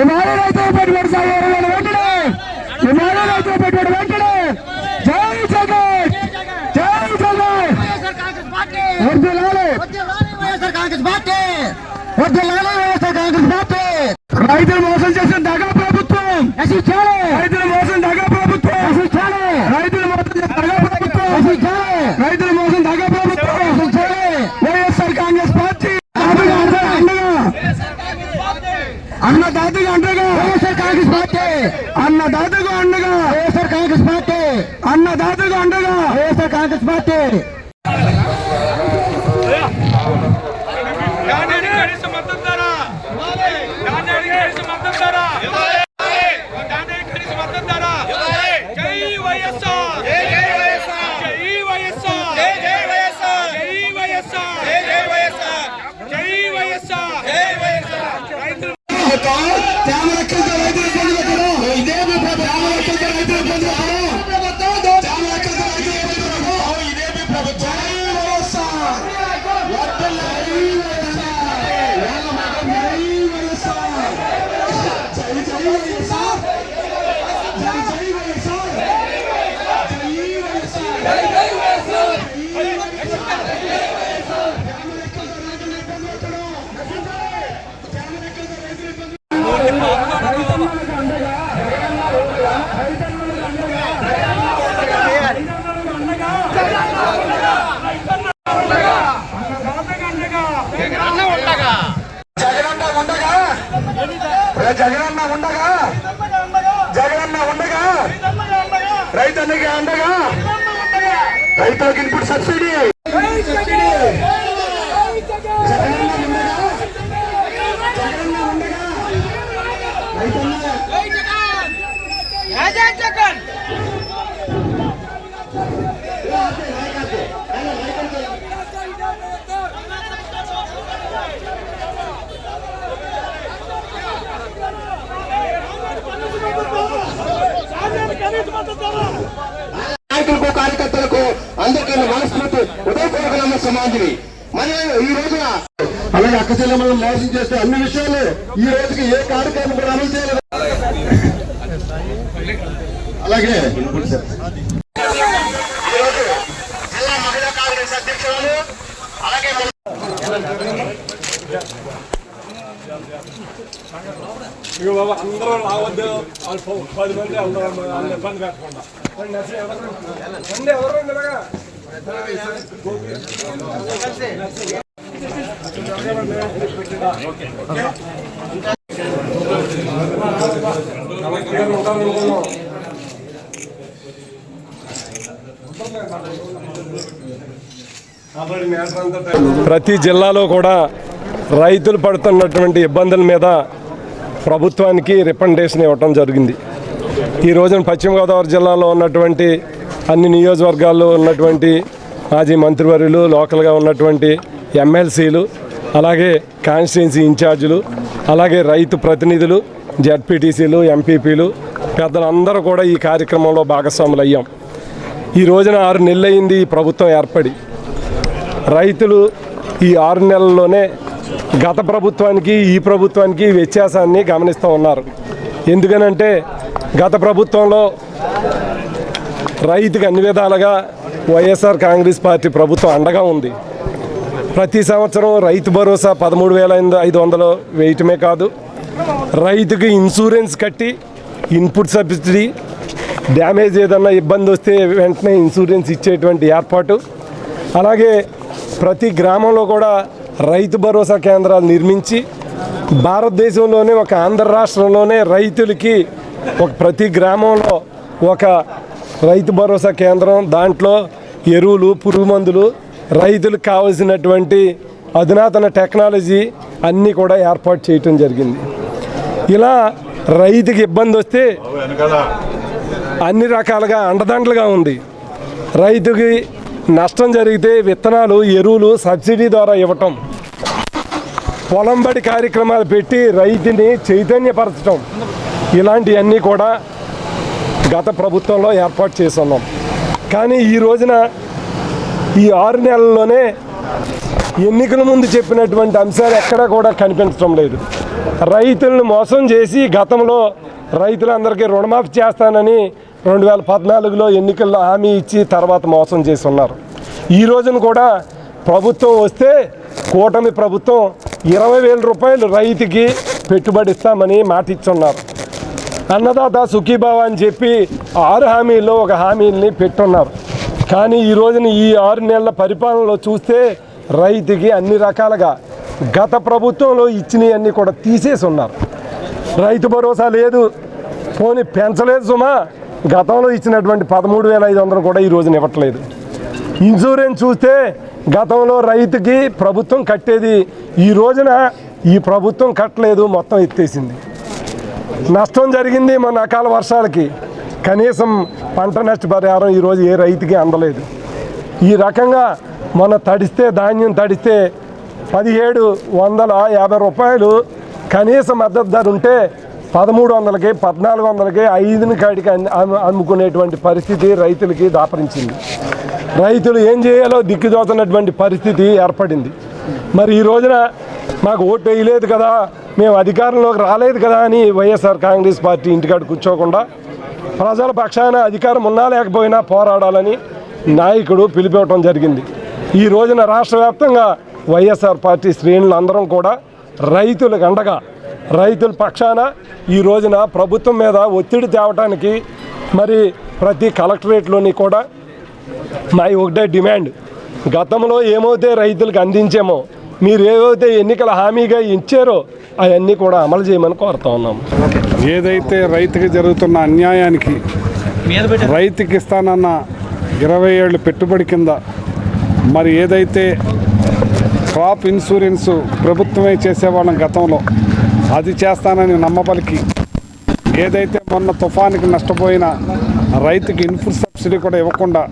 ఇవాళ రైతు పెట్టుబడి సాయం ఇరవై వేల వెంటనే. ఇవాళ రైతు పెట్టుబడి వెంటనే. జై జగన్! జై జగన్! వర్ధిల్లాలి. వైఎస్ఆర్ కాంగ్రెస్ పార్టీ వర్ధిల్లాలి వైఎస్ఆర్ కాంగ్రెస్ పార్టీ. రైతులు మోసం చేసిన దగా ప్రభుత్వం. నశించాలి అన్నదాతకు అండగా వైఎస్ఆర్ కాంగ్రెస్ పార్టీ ఉండగా రైతన్నకి అండగా రైతులకు ఇన్పుట్ సబ్సిడీ. నమస్సమాంజలి మరి ఈ రోజున అలాగే అక్క చెల్లెమ్మలను మోసం చేస్తే అన్ని విషయాలు ఈ రోజుకి ఏ కార్యక్రమం కూడా అమలు చేయలేదు. అలాగే. మన ఇక బాబా అందరూ రావద్దు. వాళ్ళు పది మంది అందరూ అందరూ ఇబ్బంది పెట్టకుండా. ఎవరు ఎవరు? ప్రతి జిల్లాలో కూడా రైతులు పడుతున్నటువంటి ఇబ్బందుల మీద ప్రభుత్వానికి రికమెండేషన్ ఇవ్వటం జరిగింది. ఈ రోజున పశ్చిమ గోదావరి జిల్లాలో ఉన్నటువంటి అన్ని నియోజకవర్గాల్లో ఉన్నటువంటి మాజీ మంత్రివర్యులు లోకల్గా ఉన్నటువంటి ఎమ్మెల్సీలు అలాగే కాన్స్టిట్యున్సీ ఇన్ఛార్జీలు అలాగే రైతు ప్రతినిధులు జడ్పీటీసీలు ఎంపీపీలు పెద్దలందరూ కూడా ఈ కార్యక్రమంలో భాగస్వాములు అయ్యాం. ఈ రోజున ఆరు నెలలైంది ఈ ప్రభుత్వం ఏర్పడి. రైతులు ఈ ఆరు నెలల్లోనే గత ప్రభుత్వానికి ఈ ప్రభుత్వానికి వ్యత్యాసాన్ని గమనిస్తూ ఉన్నారు. ఎందుకనంటే గత ప్రభుత్వంలో రైతుకి అన్ని విధాలుగా వైఎస్ఆర్ కాంగ్రెస్ పార్టీ ప్రభుత్వం అండగా ఉంది. ప్రతి సంవత్సరం రైతు భరోసా పదమూడు వేల ఐదు వందలు వేయటమే కాదు రైతుకి ఇన్సూరెన్స్ కట్టి ఇన్పుట్ సబ్సిడీ డ్యామేజ్ ఏదన్నా ఇబ్బంది వస్తే వెంటనే ఇన్సూరెన్స్ ఇచ్చేటువంటి ఏర్పాటు. అలాగే ప్రతి గ్రామంలో కూడా రైతు భరోసా కేంద్రాలు నిర్మించి భారతదేశంలోనే ఒక ఆంధ్ర రాష్ట్రంలోనే రైతులకి ఒక ప్రతి గ్రామంలో ఒక రైతు భరోసా కేంద్రం దాంట్లో ఎరువులు పురుగు మందులు రైతులకు కావలసినటువంటి అధునాతన టెక్నాలజీ అన్నీ కూడా ఏర్పాటు చేయటం జరిగింది. ఇలా రైతుకి ఇబ్బంది వస్తే అన్ని రకాలుగా అండదండలుగా ఉంది. రైతుకి నష్టం జరిగితే విత్తనాలు ఎరువులు సబ్సిడీ ద్వారా ఇవ్వటం పొలంబడి కార్యక్రమాలు పెట్టి రైతుని చైతన్యపరచటం ఇలాంటివన్నీ కూడా గత ప్రభుత్వంలో ఏర్పాటు చేసున్నాం కానీ ఈ రోజున ఈ ఆరు నెలల్లోనే ఎన్నికల ముందు చెప్పినటువంటి అంశాలు ఎక్కడా కూడా కనిపించడం లేదు. రైతులను మోసం చేసి గతంలో రైతులందరికీ రుణమాఫీ చేస్తానని రెండు వేల పద్నాలుగులో ఎన్నికల్లో హామీ ఇచ్చి తర్వాత మోసం చేసి ఉన్నారు ఈ రోజున కూడా ప్రభుత్వం వస్తే కూటమి ప్రభుత్వం ఇరవై వేల రూపాయలు రైతుకి పెట్టుబడి ఇస్తామని మాట ఇచ్చున్నారు అన్నదాత సుఖీభావ అని చెప్పి ఆరు హామీల్లో ఒక హామీని పెట్టున్నారు. కానీ ఈ రోజున ఈ ఆరు నెలల పరిపాలనలో చూస్తే రైతుకి అన్ని రకాలుగా గత ప్రభుత్వంలో ఇచ్చినవన్నీ కూడా తీసేసి ఉన్నారు. రైతు భరోసా లేదు. పోనీ పెంచలేదు సుమా. గతంలో ఇచ్చినటువంటి పదమూడు వేల ఐదు వందలు కూడా ఈ రోజున ఇవ్వట్లేదు. ఇన్సూరెన్స్ చూస్తే గతంలో రైతుకి ప్రభుత్వం కట్టేది ఈ రోజున ఈ ప్రభుత్వం కట్టలేదు మొత్తం ఎత్తేసింది. నష్టం జరిగింది మన అకాల వర్షాలకి. కనీసం పంట నష్టపరిహారం ఈరోజు ఏ రైతుకి అందలేదు. ఈ రకంగా మన తడిస్తే ధాన్యం తడిస్తే పదిహేడు వందల యాభై రూపాయలు కనీస మద్దతు ధర ఉంటే పదమూడు వందలకి పద్నాలుగు వందలకి ఐదుని కాడికి అమ్ముకునేటువంటి పరిస్థితి రైతులకి దాపరించింది. రైతులు ఏం చేయాలో దిక్కుదోతున్నటువంటి పరిస్థితి ఏర్పడింది. మరి ఈ రోజున మాకు ఓటు వేయలేదు కదా మేము అధికారంలోకి రాలేదు కదా అని వైఎస్ఆర్ కాంగ్రెస్ పార్టీ ఇంటికాడ కూర్చోకుండా ప్రజల పక్షాన అధికారం ఉన్నా లేకపోయినా పోరాడాలని నాయకుడు పిలిపివ్వటం జరిగింది. ఈ రోజున రాష్ట్ర వ్యాప్తంగా వైఎస్ఆర్ పార్టీ శ్రేణులు అందరం కూడా రైతులకు అండగా రైతుల పక్షాన ఈ రోజున ప్రభుత్వం మీద ఒత్తిడి తేవటానికి మరి ప్రతి కలెక్టరేట్లోని కూడా మా ఒకటే డిమాండ్. గతంలో ఏమైతే రైతులకు అందించామో మీరు ఏవైతే ఎన్నికల హామీగా ఇచ్చారో అవన్నీ కూడా అమలు చేయమని కోరుతా ఉన్నాము ఏదైతే రైతుకి జరుగుతున్న అన్యాయానికి రైతుకి ఇస్తానన్న ఇరవై ఏళ్ళు పెట్టుబడి కింద మరి ఏదైతే క్రాప్ ఇన్సూరెన్స్ ప్రభుత్వమే చేసేవాళ్ళం గతంలో అది చేస్తానని నమ్మబలికి ఏదైతే మొన్న తుఫానికి నష్టపోయిన రైతుకి ఇన్పుట్ సబ్సిడీ కూడా ఇవ్వకుండా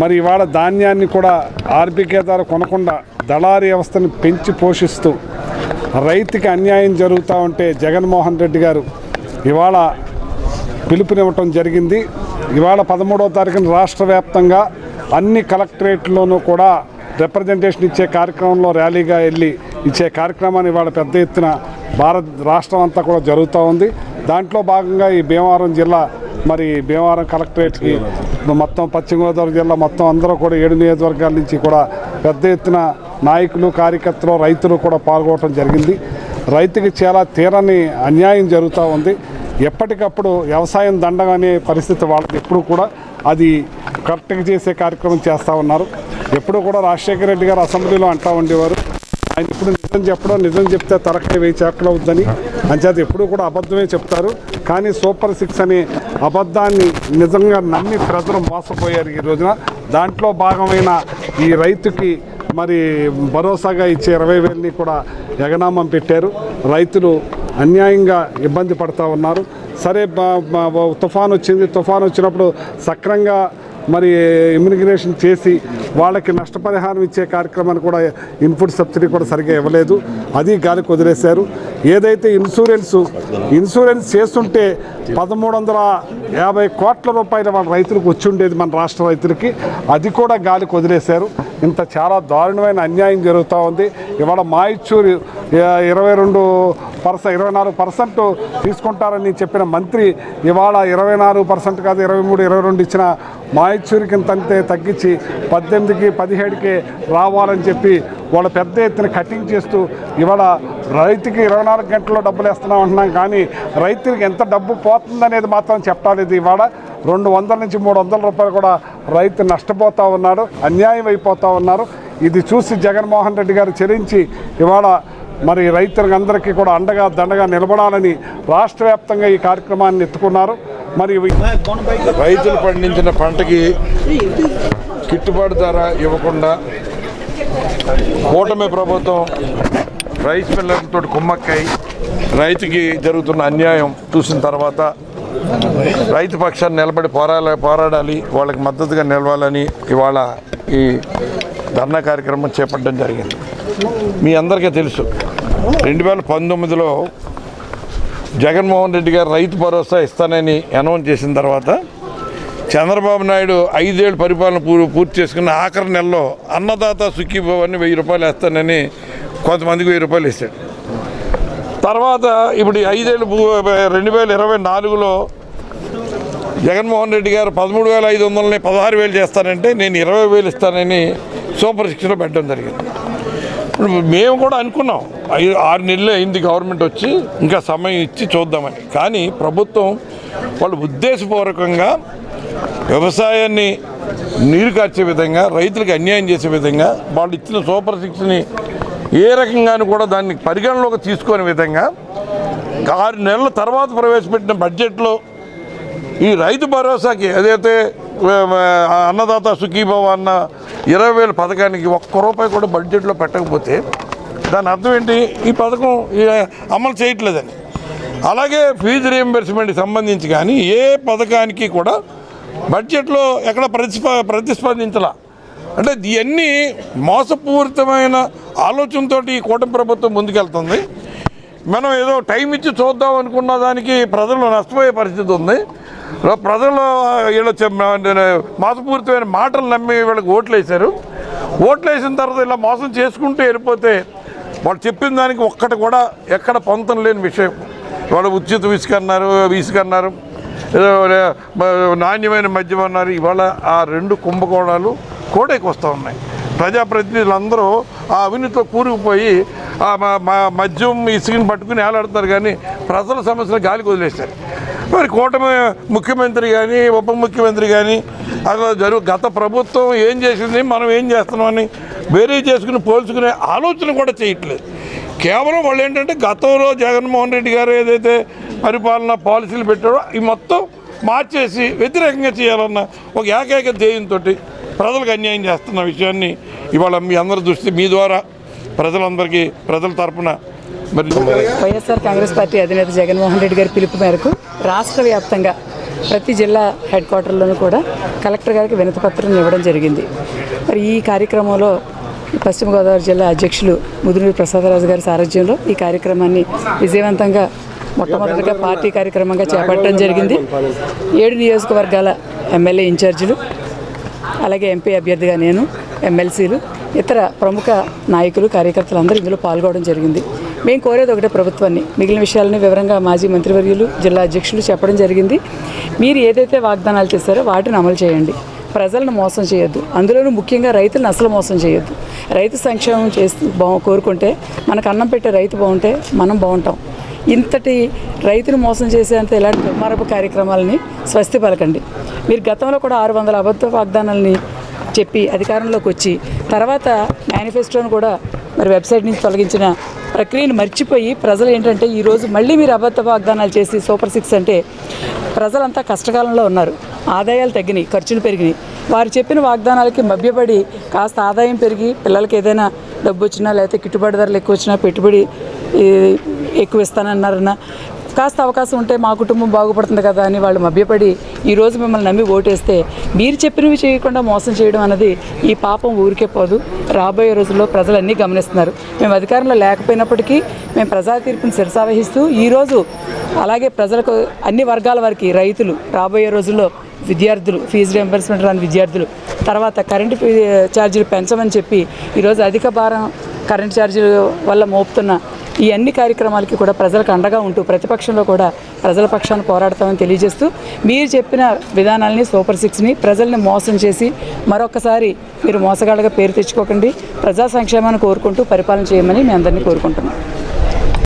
మరి ఇవాళ ధాన్యాన్ని కూడా ఆర్బీకే ద్వారా కొనకుండా దళారీ వ్యవస్థను పెంచి పోషిస్తూ రైతుకి అన్యాయం జరుగుతూ ఉంటే జగన్మోహన్ రెడ్డి గారు ఇవాళ పిలుపునివ్వటం జరిగింది. ఇవాళ పదమూడవ తారీఖున రాష్ట్ర వ్యాప్తంగా అన్ని కలెక్టరేట్లోనూ కూడా రిప్రజెంటేషన్ ఇచ్చే కార్యక్రమంలో ర్యాలీగా వెళ్ళి ఇచ్చే కార్యక్రమాన్ని ఇవాళ పెద్ద ఎత్తున భారత్ రాష్ట్రం అంతా కూడా జరుగుతూ ఉంది. దాంట్లో భాగంగా ఈ భీమవరం జిల్లా మరి భీమవరం కలెక్టరేట్కి మొత్తం పశ్చిమ గోదావరి జిల్లా మొత్తం అందరూ కూడా ఏడు నియోజకవర్గాల నుంచి కూడా పెద్ద ఎత్తున నాయకులు కార్యకర్తలు రైతులు కూడా పాల్గొనడం జరిగింది. రైతుకి చాలా తీరని అన్యాయం జరుగుతూ ఉంది. ఎప్పటికప్పుడు వ్యవసాయం దండం అనే పరిస్థితి వాళ్ళకి ఎప్పుడు కూడా అది కరెక్ట్గా చేసే కార్యక్రమం చేస్తూ ఉన్నారు. ఎప్పుడు కూడా రాజశేఖర రెడ్డి గారు అసెంబ్లీలో అంటూ ఉండేవారు. ఆయన ఇప్పుడు నిజం చెప్పడం నిజం చెప్తే తరకాయ వేయి చేపలు అవుద్దని. అంచేత ఎప్పుడు కూడా అబద్ధమే చెప్తారు. కానీ సూపర్ సిక్స్ అనే అబద్ధాన్ని నిజంగా నమ్మి ప్రజలు మోసపోయారు ఈ రోజున. దాంట్లో భాగమైన ఈ రైతుకి మరి భరోసాగా ఇచ్చే ఇరవై వేలని కూడా ఎగనామం పెట్టారు. రైతులు అన్యాయంగా ఇబ్బంది పడుతూ ఉన్నారు. సరే తుఫాన్ వచ్చింది. తుఫాన్ వచ్చినప్పుడు సక్రంగా మరి ఇమ్మిగ్రేషన్ చేసి వాళ్ళకి నష్టపరిహారం ఇచ్చే కార్యక్రమాన్ని కూడా ఇన్పుట్ సబ్సిడీ కూడా సరిగ్గా ఇవ్వలేదు. అది గాలికి వదిలేశారు. ఏదైతే ఇన్సూరెన్స్ ఇన్సూరెన్స్ చేస్తుంటే పదమూడు వందల యాభై కోట్ల రూపాయల మన రైతులకు వచ్చి ఉండేది మన రాష్ట్ర రైతులకి. అది కూడా గాలికి వదిలేశారు. ఇంత చాలా దారుణమైన అన్యాయం జరుగుతూ ఉంది. ఇవాళ మాయిచ్చూరి ఇరవై రెండు పర్సెంట్ ఇరవై నాలుగు పర్సెంట్ తీసుకుంటారని చెప్పిన మంత్రి ఇవాళ ఇరవై నాలుగు పర్సెంట్ కాదు ఇరవై మూడు ఇరవై రెండు ఇచ్చిన మాయచూరికి ఇంత అంతే తగ్గించి పద్దెనిమిదికి పదిహేడుకి రావాలని చెప్పి వాళ్ళ పెద్ద ఎత్తున కటింగ్ చేస్తూ ఇవాళ రైతుకి ఇరవై నాలుగు గంటల్లో డబ్బులు వేస్తున్నాం అంటున్నాం కానీ రైతుకి ఎంత డబ్బు పోతుందనేది మాత్రం చెప్పాలేదు ఇవాళ రెండు వందల నుంచి మూడు వందల రూపాయలు కూడా రైతు నష్టపోతూ ఉన్నాడు అన్యాయం అయిపోతూ ఉన్నారు. ఇది చూసి జగన్మోహన్ రెడ్డి గారు చెల్లించి ఇవాళ మరి రైతులందరికీ కూడా అండగా దండగా నిలబడాలని రాష్ట్ర వ్యాప్తంగా ఈ కార్యక్రమాన్ని ఎత్తుకున్నారు. మరి రైతులు పండించిన పంటకి గిట్టుబాటు ధర ఇవ్వకుండా కూటమి ప్రభుత్వం రైస్ మిల్లర్లతో కుమ్మక్కై రైతుకి జరుగుతున్న అన్యాయం చూసిన తర్వాత రైతు పక్షాన్ని నిలబడి పోరా పోరాడాలి వాళ్ళకి మద్దతుగా నిలవాలని ఇవాళ ఈ ధర్నా కార్యక్రమం చేపట్టడం జరిగింది. మీ అందరికీ తెలుసు. రెండు వేల పంతొమ్మిదిలో జగన్మోహన్ రెడ్డి గారు రైతు భరోసా ఇస్తానని అనౌన్స్ చేసిన తర్వాత చంద్రబాబు నాయుడు ఐదేళ్ళు పరిపాలన పూర్తి చేసుకున్న ఆఖరి నెలలో అన్నదాత సుఖీభవన్ని వెయ్యి రూపాయలు వేస్తానని కొంతమందికి వెయ్యి రూపాయలు ఇస్తాడు తర్వాత ఇప్పుడు ఐదేళ్ళు రెండు వేల ఇరవై నాలుగులో జగన్మోహన్ రెడ్డి గారు పదమూడు వేల ఐదు వందలని పదహారు వేలు చేస్తానంటే నేను ఇరవై వేలు ఇస్తానని సూపర్ శిక్షణ పెట్టడం జరిగింది. ఇప్పుడు మేము కూడా అనుకున్నాం. ఆరు నెలలు అయింది గవర్నమెంట్ వచ్చి ఇంకా సమయం ఇచ్చి చూద్దామని. కానీ ప్రభుత్వం వాళ్ళు ఉద్దేశపూర్వకంగా వ్యవసాయాన్ని నీరు కార్చే విధంగా రైతులకు అన్యాయం చేసే విధంగా వాళ్ళు ఇచ్చిన సూపర్ సిక్స్ని ఏ రకంగానూ కూడా దాన్ని పరిగణలోకి తీసుకునే విధంగా ఆరు నెలల తర్వాత ప్రవేశపెట్టిన బడ్జెట్లో ఈ రైతు భరోసాకి ఏదైతే అన్నదాత సుఖీభవ అన్న ఇరవై వేల పథకానికి ఒక్క రూపాయి కూడా బడ్జెట్లో పెట్టకపోతే దాని అర్థం ఏంటి? ఈ పథకం అమలు చేయట్లేదని. అలాగే ఫీజు రియంబర్స్మెంట్కి సంబంధించి కానీ ఏ పథకానికి కూడా బడ్జెట్లో ఎక్కడ ప్రతిస్ప ప్రతిస్పందించలా. అంటే ఇవన్నీ మోసపూరితమైన ఆలోచనతో ఈ కూటమి ప్రభుత్వం ముందుకెళ్తుంది. మనం ఏదో టైం ఇచ్చి చూద్దాం అనుకున్న దానికి ప్రజలు నష్టపోయే పరిస్థితి ఉంది. ప్రజలు వీళ్ళ మోసపూరితమైన మాటలు నమ్మి వీళ్ళకి ఓట్లు వేశారు ఓట్లు వేసిన తర్వాత ఇలా మోసం చేసుకుంటూ వెళ్ళిపోతే వాళ్ళు చెప్పిన దానికి ఒక్కటి కూడా ఎక్కడ పొంతం లేని విషయం. వాళ్ళు ఉచిత ఇసుక అన్నారు ఇసుక అన్నారు నాణ్యమైన మద్యం అన్నారు. ఇవాళ ఆ రెండు కుంభకోణాలు కోటేకి వస్తూ ఉన్నాయి. ప్రజాప్రతినిధులందరూ ఆ అవినీతిలో కూరుకుపోయి ఆ మద్యం ఇసుకని పట్టుకుని ఏలాడుతున్నారు కానీ ప్రజల సమస్యలు గాలికి వదిలేశారు. మరి కూటమి ముఖ్యమంత్రి కానీ ఉప ముఖ్యమంత్రి కానీ అసలు జరుగు గత ప్రభుత్వం ఏం చేసింది మనం ఏం చేస్తున్నామని వేరే చేసుకుని పోల్చుకునే ఆలోచన కూడా చేయట్లేదు. కేవలం వాళ్ళు ఏంటంటే గతంలో జగన్మోహన్ రెడ్డి గారు ఏదైతే పరిపాలన పాలసీలు పెట్టాడో ఈ మొత్తం మార్చేసి వ్యతిరేకంగా చేయాలన్న ఒక ఏకైక ధ్యేయంతో ప్రజలకు అన్యాయం చేస్తున్న విషయాన్ని ఇవాళ మీ అందరి దృష్టి మీ ద్వారా ప్రజలందరికీ ప్రజల తరపున మరి వైఎస్ఆర్ కాంగ్రెస్ పార్టీ అధినేత జగన్మోహన్ రెడ్డి గారి పిలుపు మేరకు రాష్ట్ర వ్యాప్తంగా ప్రతి జిల్లా హెడ్ క్వార్టర్లోనూ కూడా కలెక్టర్ గారికి వినతిపత్రం ఇవ్వడం జరిగింది. మరి ఈ కార్యక్రమంలో పశ్చిమ గోదావరి జిల్లా అధ్యక్షులు ముదునూరి ప్రసాదరాజు గారి సారథ్యంలో ఈ కార్యక్రమాన్ని విజయవంతంగా మొట్టమొదటిగా పార్టీ కార్యక్రమంగా చేపట్టడం జరిగింది. ఏడు నియోజకవర్గాల ఎమ్మెల్యే ఇన్ఛార్జీలు అలాగే ఎంపీ అభ్యర్థిగా నేను ఎమ్మెల్సీలు ఇతర ప్రముఖ నాయకులు కార్యకర్తలు అందరూ ఇందులో పాల్గొనడం జరిగింది. మేము కోరేది ఒకటే ప్రభుత్వాన్ని. మిగిలిన విషయాలని వివరంగా మాజీ మంత్రివర్యులు జిల్లా అధ్యక్షులు చెప్పడం జరిగింది. మీరు ఏదైతే వాగ్దానాలు చేశారో వాటిని అమలు చేయండి. ప్రజలను మోసం చేయొద్దు. అందులోనూ ముఖ్యంగా రైతులను అసలు మోసం చేయొద్దు. రైతు సంక్షేమం చేస్తూ బా కోరుకుంటే మనకు అన్నం పెట్టే రైతు బాగుంటే మనం బాగుంటాం. ఇంతటి రైతును మోసం చేసేంత ఇలాంటి దుర్మార్గ కార్యక్రమాలని స్వస్తి పలకండి. మీరు గతంలో కూడా ఆరు వందల అబద్ధ వాగ్దానాలని చెప్పి అధికారంలోకి వచ్చి తర్వాత మేనిఫెస్టోను కూడా మరి వెబ్సైట్ నుంచి తొలగించిన ప్రక్రియను మర్చిపోయి ప్రజలు ఏంటంటే ఈరోజు మళ్ళీ మీరు అబద్ధ వాగ్దానాలు చేసి సూపర్ సిక్స్ అంటే ప్రజలంతా కష్టకాలంలో ఉన్నారు. ఆదాయాలు తగ్గినాయి ఖర్చులు పెరిగినాయి. వారు చెప్పిన వాగ్దానాలకి మభ్యపడి కాస్త ఆదాయం పెరిగి పిల్లలకి ఏదైనా డబ్బు వచ్చినా లేకపోతే గిట్టుబాటు ధరలు ఎక్కువ వచ్చినా పెట్టుబడి ఈ, ఎక్కువ ఇస్తానన్నారన్న కాస్త అవకాశం ఉంటే మా కుటుంబం బాగుపడుతుంది కదా అని వాళ్ళు మభ్యపడి ఈరోజు మిమ్మల్ని నమ్మి ఓటేస్తే మీరు చెప్పినవి చేయకుండా మోసం చేయడం అన్నది ఈ పాపం ఊరికే పోదు. రాబోయే రోజుల్లో ప్రజలన్నీ గమనిస్తున్నారు. మేము అధికారంలో లేకపోయినప్పటికీ మేము ప్రజా తీర్పుని శిరసావహిస్తూ ఈరోజు అలాగే ప్రజలకు అన్ని వర్గాల వారికి రైతులు రాబోయే రోజుల్లో విద్యార్థులు ఫీజు రియంబర్స్మెంట్ రాని విద్యార్థులు తర్వాత కరెంటు ఫీ ఛార్జీలు పెంచమని చెప్పి ఈరోజు అధిక భారం కరెంట్ ఛార్జీల వల్ల మోపుతున్న ఈ అన్ని కార్యక్రమాలకి కూడా ప్రజలకు అండగా ఉంటూ ప్రతిపక్షంలో కూడా ప్రజల పక్షాన్ని పోరాడతామని తెలియజేస్తూ మీరు చెప్పిన విధానాలని సూపర్ సిక్స్ని ప్రజల్ని మోసం చేసి మరొకసారి మీరు మోసగాళ్ళగా పేరు తెచ్చుకోకండి. ప్రజా సంక్షేమాన్ని కోరుకుంటూ పరిపాలన చేయమని మీ అందరినీ కోరుకుంటున్నాం.